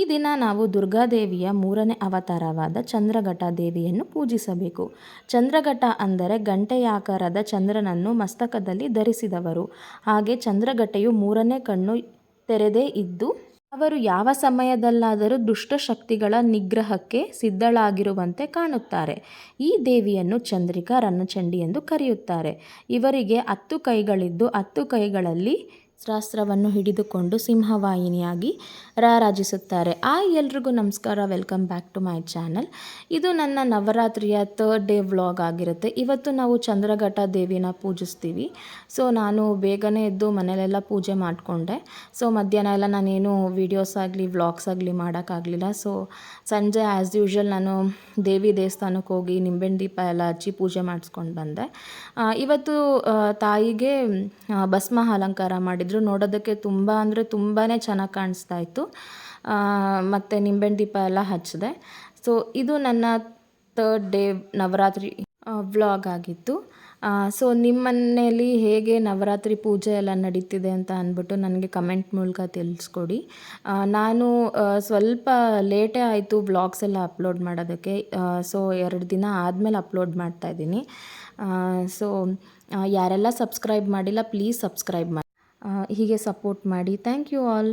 ಈ ದಿನ ನಾವು ದುರ್ಗಾದೇವಿಯ ಮೂರನೇ ಅವತಾರವಾದ ಚಂದ್ರಘಟ ದೇವಿಯನ್ನು ಪೂಜಿಸಬೇಕು. ಚಂದ್ರಘಟ ಅಂದರೆ ಗಂಟೆಯಾಕಾರದ ಚಂದ್ರನನ್ನು ಮಸ್ತಕದಲ್ಲಿ ಧರಿಸಿದವರು. ಹಾಗೆ ಚಂದ್ರಘಟೆಯು ಮೂರನೇ ಕಣ್ಣು ತೆರೆದೇ ಇದ್ದು, ಅವರು ಯಾವ ಸಮಯದಲ್ಲಾದರೂ ದುಷ್ಟಶಕ್ತಿಗಳ ನಿಗ್ರಹಕ್ಕೆ ಸಿದ್ಧಳಾಗಿರುವಂತೆ ಕಾಣುತ್ತಾರೆ. ಈ ದೇವಿಯನ್ನು ಚಂದ್ರಿಕಾ ರನ್ನಚಂಡಿ ಎಂದು ಕರೆಯುತ್ತಾರೆ. ಇವರಿಗೆ ಹತ್ತು ಕೈಗಳಿದ್ದು, ಹತ್ತು ಕೈಗಳಲ್ಲಿ ಶಾಸ್ತ್ರವನ್ನು ಹಿಡಿದುಕೊಂಡು ಸಿಂಹವಾಹಿನಿಯಾಗಿ ರಾರಾಜಿಸುತ್ತಾರೆ. ಆ ಎಲ್ರಿಗೂ ನಮಸ್ಕಾರ. Welcome back to my channel. ಇದು ನನ್ನ ನವರಾತ್ರಿಯ ಥರ್ಡ್ ಡೇ ವ್ಲಾಗ್ ಆಗಿರುತ್ತೆ. ಇವತ್ತು ನಾವು ಚಂದ್ರಘಟ ದೇವಿನ ಪೂಜಿಸ್ತೀವಿ. ಸೊ, ನಾನು ಬೇಗನೆ ಎದ್ದು ಮನೆಯಲ್ಲೆಲ್ಲ ಪೂಜೆ ಮಾಡಿಕೊಂಡೆ. ಸೊ, ಮಧ್ಯಾಹ್ನ ಎಲ್ಲ ನಾನೇನು ವೀಡಿಯೋಸ್ ಆಗಲಿ ವ್ಲಾಗ್ಸ್ ಆಗಲಿ ಮಾಡೋಕ್ಕಾಗಲಿಲ್ಲ. ಸೊ, ಸಂಜೆ ಆ್ಯಸ್ ಯೂಶ್ವಲ್ ನಾನು ದೇವಿ ದೇವಸ್ಥಾನಕ್ಕೆ ಹೋಗಿ ನಿಂಬೆಹಣ್ಣು ದೀಪ ಎಲ್ಲ ಹಚ್ಚಿ ಪೂಜೆ ಮಾಡಿಸ್ಕೊಂಡು ಬಂದೆ. ಇವತ್ತು ತಾಯಿಗೆ ಭಸ್ಮ ಅಲಂಕಾರ ಮಾಡಿದರು ನೋಡೋದಕ್ಕೆ ತುಂಬ ಅಂದರೆ ತುಂಬಾ ಚೆನ್ನಾಗಿ ಕಾಣಿಸ್ತಾ ಇತ್ತು. ಮತ್ತು ನಿಂಬೆಹಣ್ಣು ದೀಪ ಎಲ್ಲ ಹಚ್ಚಿದೆ. ಸೊ ಇದು ನನ್ನ ತರ್ಡ್ ಡೇ ನವರಾತ್ರಿ ವ್ಲಾಗ್ ಆಗಿತ್ತು. ಸೊ ನಿಮ್ಮ ಮನೆಯಲ್ಲಿ ಹೇಗೆ ನವರಾತ್ರಿ ಪೂಜೆ ಎಲ್ಲ ನಡೀತಿದೆ ಅಂತ ಅಂದ್ಬಿಟ್ಟು ನನಗೆ ಕಮೆಂಟ್ ಮೂಲಕ ತಿಳಿಸ್ಕೊಡಿ. ನಾನು ಸ್ವಲ್ಪ ಲೇಟೇ ಆಯಿತು ವ್ಲಾಗ್ಸ್ ಎಲ್ಲ ಅಪ್ಲೋಡ್ ಮಾಡೋದಕ್ಕೆ. ಸೊ ಎರಡು ದಿನ ಆದಮೇಲೆ ಅಪ್ಲೋಡ್ ಮಾಡ್ತಾ ಇದ್ದೀನಿ. ಸೊ ಯಾರೆಲ್ಲ ಸಬ್ಸ್ಕ್ರೈಬ್ ಮಾಡಿಲ್ಲ ಪ್ಲೀಸ್ ಸಬ್ಸ್ಕ್ರೈಬ್ ಮಾಡಿ. ಹೀಗೆ ಸಪೋರ್ಟ್ ಮಾಡಿ. Thank you all